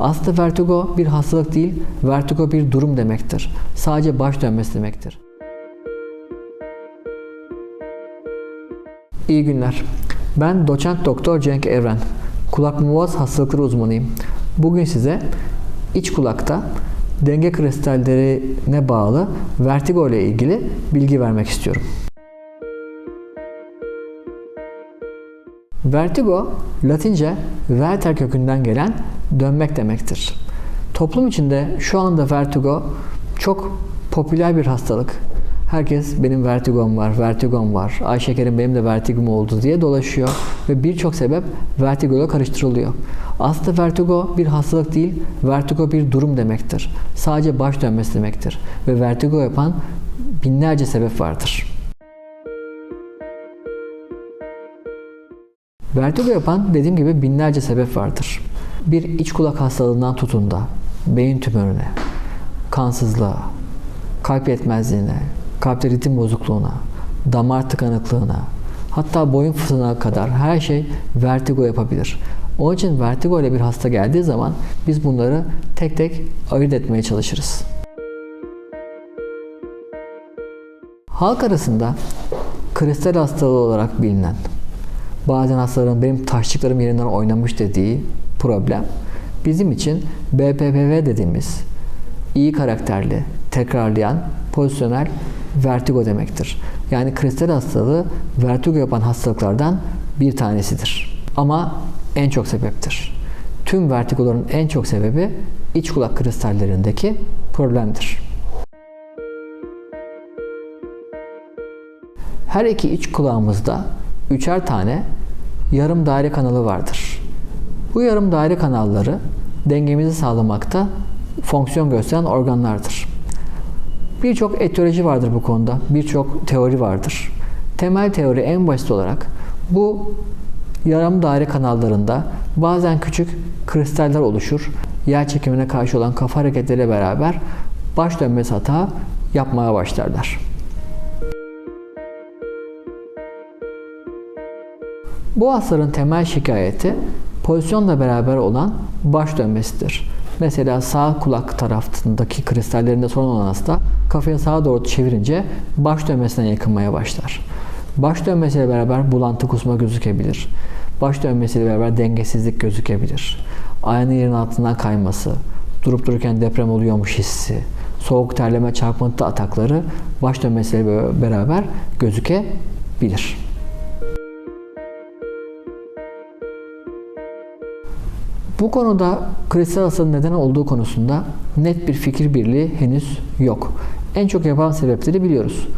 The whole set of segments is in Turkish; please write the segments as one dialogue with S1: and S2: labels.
S1: Aslında vertigo bir hastalık değil, vertigo bir durum demektir. Sadece baş dönmesi demektir. İyi günler. Ben doçent doktor Cenk Evren. Kulak muğaz hastalıkları uzmanıyım. Bugün size iç kulakta denge kristallerine bağlı vertigo ile ilgili bilgi vermek istiyorum. Vertigo, Latince verter kökünden gelen dönmek demektir. Toplum içinde şu anda vertigo çok popüler bir hastalık. Herkes benim vertigom var, vertigom var, ay şekerim benim de vertigom oldu diye dolaşıyor ve birçok sebep vertigo ile karıştırılıyor. Aslında vertigo bir hastalık değil, vertigo bir durum demektir. Sadece baş dönmesi demektir ve vertigo yapan binlerce sebep vardır. Vertigo yapan dediğim gibi binlerce sebep vardır. Bir iç kulak hastalığından tutun da beyin tümörüne, kansızlığa, kalp yetmezliğine, kalpte ritim bozukluğuna, damar tıkanıklığına, hatta boyun fıtığına kadar her şey vertigo yapabilir. Onun için vertigo ile bir hasta geldiği zaman biz bunları tek tek ayırt etmeye çalışırız. Halk arasında kristal hastalığı olarak bilinen bazen hastaların benim taşlıklarım yerinden oynamış dediği problem bizim için BPPV dediğimiz iyi karakterli, tekrarlayan, pozisyonel vertigo demektir. Yani kristal hastalığı vertigo yapan hastalıklardan bir tanesidir. Ama en çok sebeptir. Tüm vertigoların en çok sebebi iç kulak kristallerindeki problemdir. Her iki iç kulağımızda üçer tane yarım daire kanalı vardır. Bu yarım daire kanalları dengemizi sağlamakta fonksiyon gösteren organlardır. Birçok etiyoloji vardır bu konuda, birçok teori vardır. Temel teori en basit olarak bu yarım daire kanallarında bazen küçük kristaller oluşur. Yer çekimine karşı olan kafa hareketleriyle beraber baş dönmesi hata yapmaya başlarlar. Bu hastaların temel şikayeti pozisyonla beraber olan baş dönmesidir. Mesela sağ kulak tarafındaki kristallerinde sorun olan hasta kafayı sağa doğru çevirince baş dönmesine yakınmaya başlar. Baş dönmesiyle beraber bulantı kusma gözükebilir. Baş dönmesiyle beraber dengesizlik gözükebilir. Ayağının yerin altından kayması, durup dururken deprem oluyormuş hissi, soğuk terleme çarpıntı atakları baş dönmesiyle beraber gözükebilir. Bu konuda kristal hastalığın neden olduğu konusunda net bir fikir birliği henüz yok. En çok yapan sebepleri biliyoruz.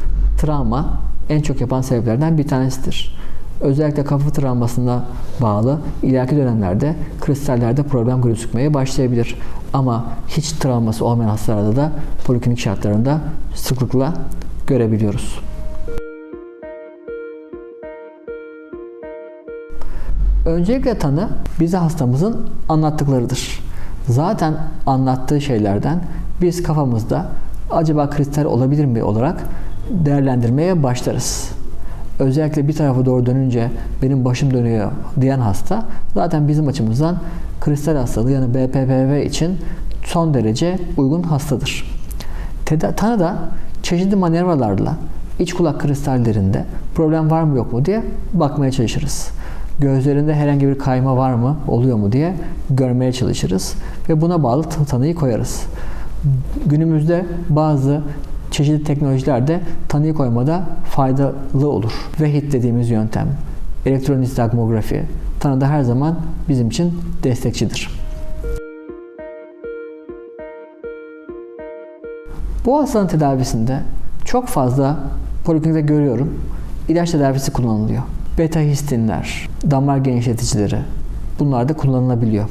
S1: Travma en çok yapan sebeplerden bir tanesidir. Özellikle kafa travmasına bağlı ileriki dönemlerde kristallerde problem gözükmeye başlayabilir. Ama hiç travması olmayan hastalarda da poliklinik şartlarında sıklıkla görebiliyoruz. Öncelikle tanı bize hastamızın anlattıklarıdır. Zaten anlattığı şeylerden biz kafamızda acaba kristal olabilir mi olarak değerlendirmeye başlarız. Özellikle bir tarafa doğru dönünce benim başım dönüyor diyen hasta zaten bizim açımızdan kristal hastalığı yani BPPV için son derece uygun hastadır. Teda tanıda çeşitli manevralarla iç kulak kristallerinde problem var mı yok mu diye bakmaya çalışırız gözlerinde herhangi bir kayma var mı, oluyor mu diye görmeye çalışırız ve buna bağlı tanıyı koyarız. Günümüzde bazı çeşitli teknolojilerde tanıyı koymada faydalı olur. VEHIT dediğimiz yöntem, elektronistagmografi tanıda her zaman bizim için destekçidir. Bu hastalığın tedavisinde çok fazla poliklinikte görüyorum. ilaç tedavisi kullanılıyor beta histinler, damar genişleticileri bunlar da kullanılabiliyor.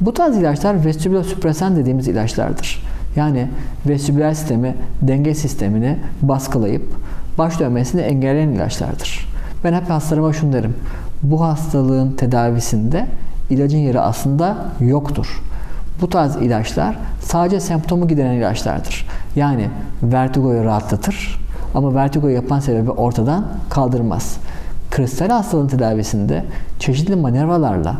S1: Bu tarz ilaçlar vestibülosüpresan dediğimiz ilaçlardır. Yani vestibüler sistemi, denge sistemini baskılayıp baş dönmesini engelleyen ilaçlardır. Ben hep hastalarıma şunu derim. Bu hastalığın tedavisinde ilacın yeri aslında yoktur. Bu tarz ilaçlar sadece semptomu gideren ilaçlardır. Yani vertigoyu rahatlatır ama vertigoyu yapan sebebi ortadan kaldırmaz kristal hastalığın tedavisinde çeşitli manevralarla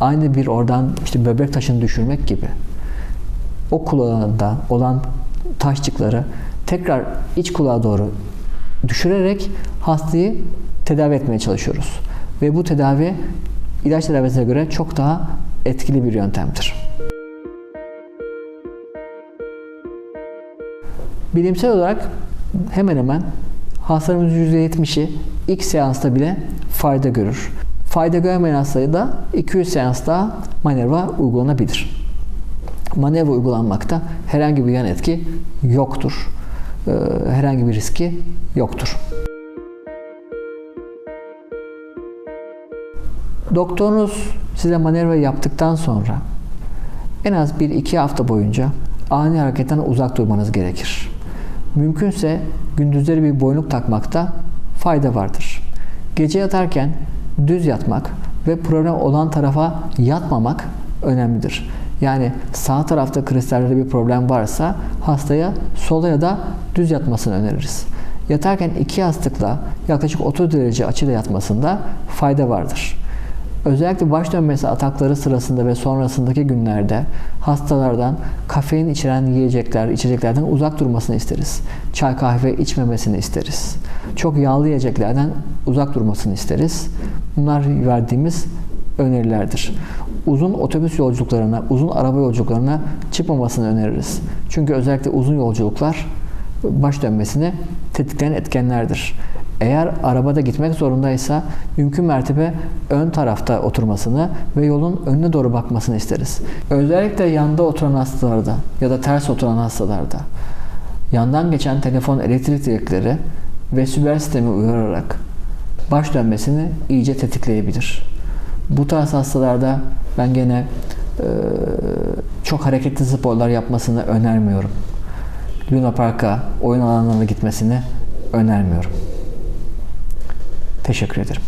S1: Aynı bir oradan işte böbrek taşını düşürmek gibi. O kulağında olan taşçıkları tekrar iç kulağa doğru düşürerek hastayı tedavi etmeye çalışıyoruz. Ve bu tedavi ilaç tedavisine göre çok daha etkili bir yöntemdir. Bilimsel olarak hemen hemen hastalarımızın %70'i ilk seansta bile fayda görür. Fayda görmeyen hastaya da 200 seans daha manevra uygulanabilir. Manevra uygulanmakta herhangi bir yan etki yoktur. Ee, herhangi bir riski yoktur. Doktorunuz size manevra yaptıktan sonra en az 1-2 hafta boyunca ani hareketten uzak durmanız gerekir. Mümkünse gündüzleri bir boynluk takmakta fayda vardır. Gece yatarken düz yatmak ve problem olan tarafa yatmamak önemlidir. Yani sağ tarafta kristallerde bir problem varsa hastaya sola ya da düz yatmasını öneririz. Yatarken iki yastıkla yaklaşık 30 derece açıyla yatmasında fayda vardır. Özellikle baş dönmesi atakları sırasında ve sonrasındaki günlerde hastalardan kafein içeren yiyecekler, içeceklerden uzak durmasını isteriz. Çay kahve içmemesini isteriz. Çok yağlı yiyeceklerden uzak durmasını isteriz. Bunlar verdiğimiz önerilerdir. Uzun otobüs yolculuklarına, uzun araba yolculuklarına çıkmamasını öneririz. Çünkü özellikle uzun yolculuklar baş dönmesini tetikleyen etkenlerdir. Eğer arabada gitmek zorundaysa mümkün mertebe ön tarafta oturmasını ve yolun önüne doğru bakmasını isteriz. Özellikle yanda oturan hastalarda ya da ters oturan hastalarda yandan geçen telefon elektrik direkleri vestibüler sistemi uyararak baş dönmesini iyice tetikleyebilir. Bu tarz hastalarda ben gene e, çok hareketli sporlar yapmasını önermiyorum. Luna Park'a, oyun alanlarına gitmesini önermiyorum. Teşekkür ederim.